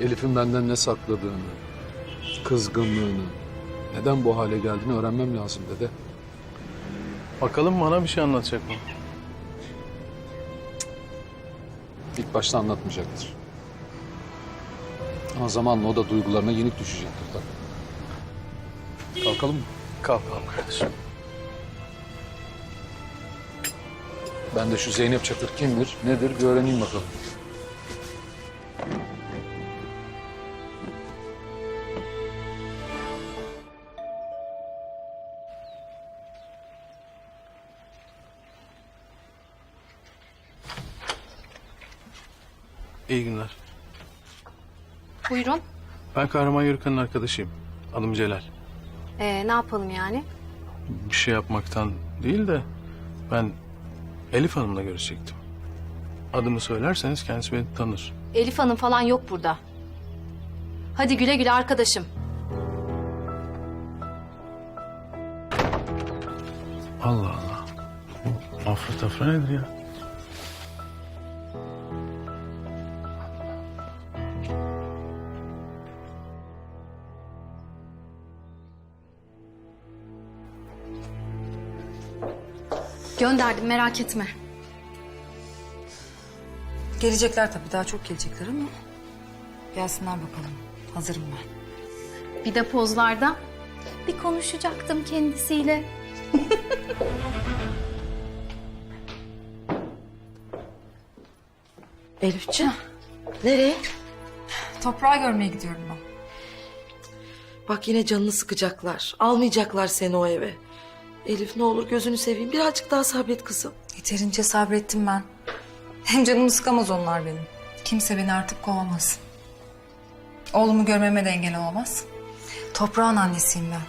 Elif'in benden ne sakladığını, kızgınlığını, neden bu hale geldiğini öğrenmem lazım dede. Bakalım bana bir şey anlatacak mı? İlk başta anlatmayacaktır. Ama zamanla o da duygularına yenik düşecektir tabii. Kalkalım mı? Kalkalım kardeşim. Ben de şu Zeynep Çakır kimdir, nedir bir öğreneyim bakalım. İyi günler. Buyurun. Ben Kahraman Yörükan'ın arkadaşıyım. Adım Celal. Ee, ne yapalım yani? Bir şey yapmaktan değil de ben Elif Hanım'la görüşecektim. Adımı söylerseniz kendisi beni tanır. Elif Hanım falan yok burada. Hadi güle güle arkadaşım. Allah Allah. Bu afra tafra nedir ya? Gönderdim merak etme. Gelecekler tabii daha çok gelecekler ama gelsinler bakalım. Hazırım ben. Bir de pozlarda. Bir konuşacaktım kendisiyle. Elifciğim. Nereye? Toprağı görmeye gidiyorum ben. Bak yine canını sıkacaklar. Almayacaklar seni o eve. Elif ne olur gözünü seveyim. Birazcık daha sabret kızım. Yeterince sabrettim ben. Hem canımı sıkamaz onlar benim. Kimse beni artık kovamaz. Oğlumu görmeme de engel olamaz. Toprağın annesiyim ben.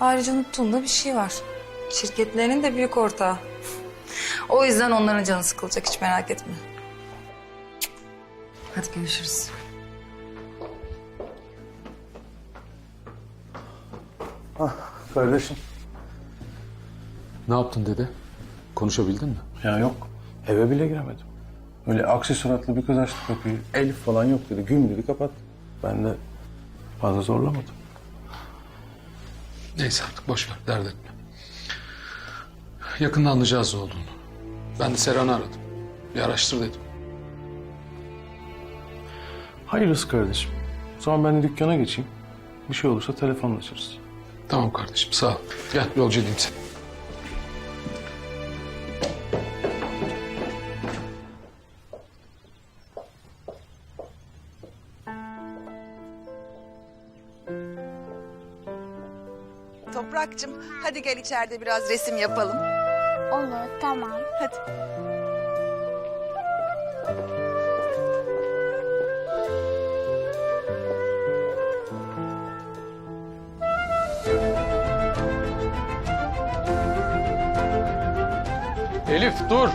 Ayrıca unuttuğumda bir şey var. Şirketlerinin de büyük ortağı. O yüzden onların canı sıkılacak hiç merak etme. Hadi görüşürüz. Kardeşim. Ne yaptın dede? Konuşabildin mi? Ya yok. Eve bile giremedim. Öyle aksi suratlı bir kız açtı kapıyı. Elif falan yok dedi. Güm dedi kapat. Ben de fazla zorlamadım. Neyse artık boş ver, dert etme. Yakında anlayacağız ne olduğunu. Ben de Seren'i aradım. Bir araştır dedim. Hayırlısı kardeşim. O zaman ben de dükkana geçeyim. Bir şey olursa telefonlaşırız. Tamam kardeşim, sağ ol. Gel yolcu edeyim seni. Toprak'cığım hadi gel içeride biraz resim yapalım. Olur, tamam. Hadi. Elif dur.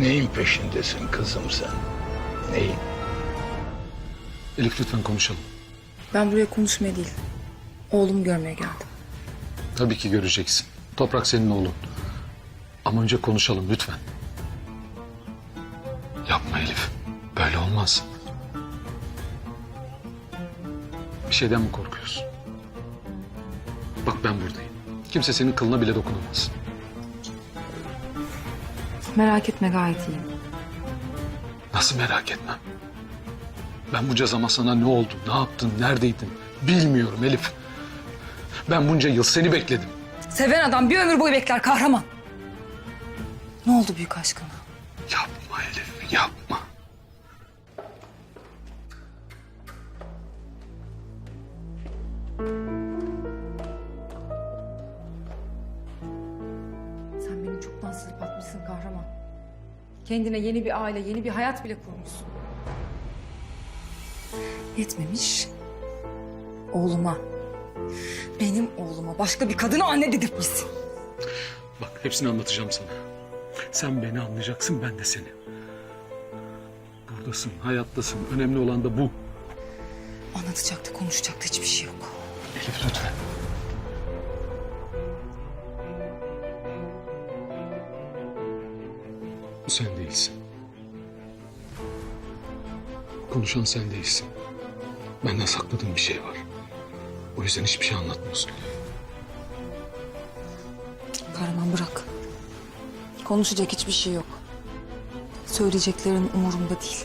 Neyin peşindesin kızım sen? Neyin? Elif lütfen konuşalım. Ben buraya konuşmaya değil, oğlumu görmeye geldim. Tabii ki göreceksin. Toprak senin oğlun. Ama önce konuşalım lütfen. Yapma Elif. Böyle olmaz. Bir şeyden mi korkuyorsun? Bak ben buradayım. Kimse senin kılına bile dokunamaz. Merak etme gayet iyiyim. Nasıl merak etmem. Ben bunca zaman sana ne oldu, ne yaptın, neredeydin bilmiyorum Elif. Ben bunca yıl seni bekledim. Seven adam bir ömür boyu bekler kahraman. Ne oldu büyük aşkına? Yapma Elif, Beni çoktan silip atmışsın kahraman. Kendine yeni bir aile, yeni bir hayat bile kurmuşsun. Yetmemiş. Oğluma, benim oğluma başka bir kadına anne dedirtmişsin. Bak hepsini anlatacağım sana. Sen beni anlayacaksın ben de seni. Buradasın, hayattasın. Önemli olan da bu. Anlatacak da konuşacak da hiçbir şey yok. Elif lütfen. Sen değilsin. Konuşan sen değilsin. Benden sakladığın bir şey var. O yüzden hiçbir şey anlatmıyorsun. Kahraman bırak. Konuşacak hiçbir şey yok. Söyleyeceklerin umurumda değil.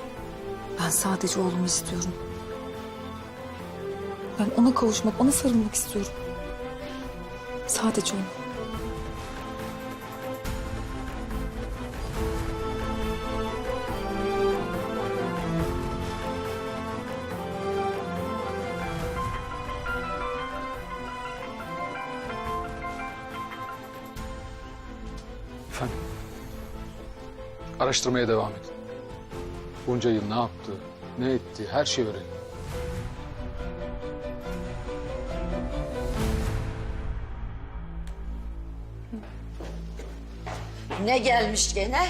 Ben sadece oğlumu istiyorum. Ben ona kavuşmak, ona sarılmak istiyorum. Sadece onu. Araştırmaya devam edin. Bunca yıl ne yaptı, ne etti, her şeyi öğrenin. Ne gelmiş gene?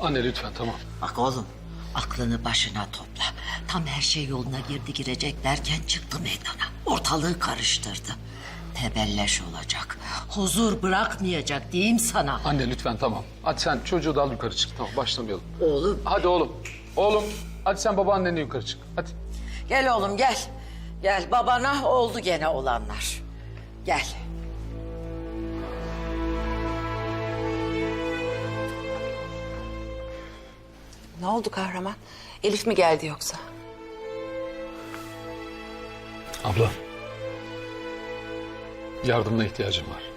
Anne lütfen tamam. Bak oğlum aklını başına topla. Tam her şey yoluna girdi girecek derken çıktı meydana. Ortalığı karıştırdı. Tebelleş olacak. Huzur bırakmayacak diyeyim sana. Anne lütfen tamam. Hadi sen çocuğu da al yukarı çık. Tamam başlamayalım. Oğlum Hadi oğlum. Oğlum. Hadi sen babaannenle yukarı çık. Hadi. gel oğlum gel. Gel babana oldu gene olanlar. Gel. Ne oldu kahraman? Elif mi geldi yoksa? Abla. Yardımına ihtiyacım var.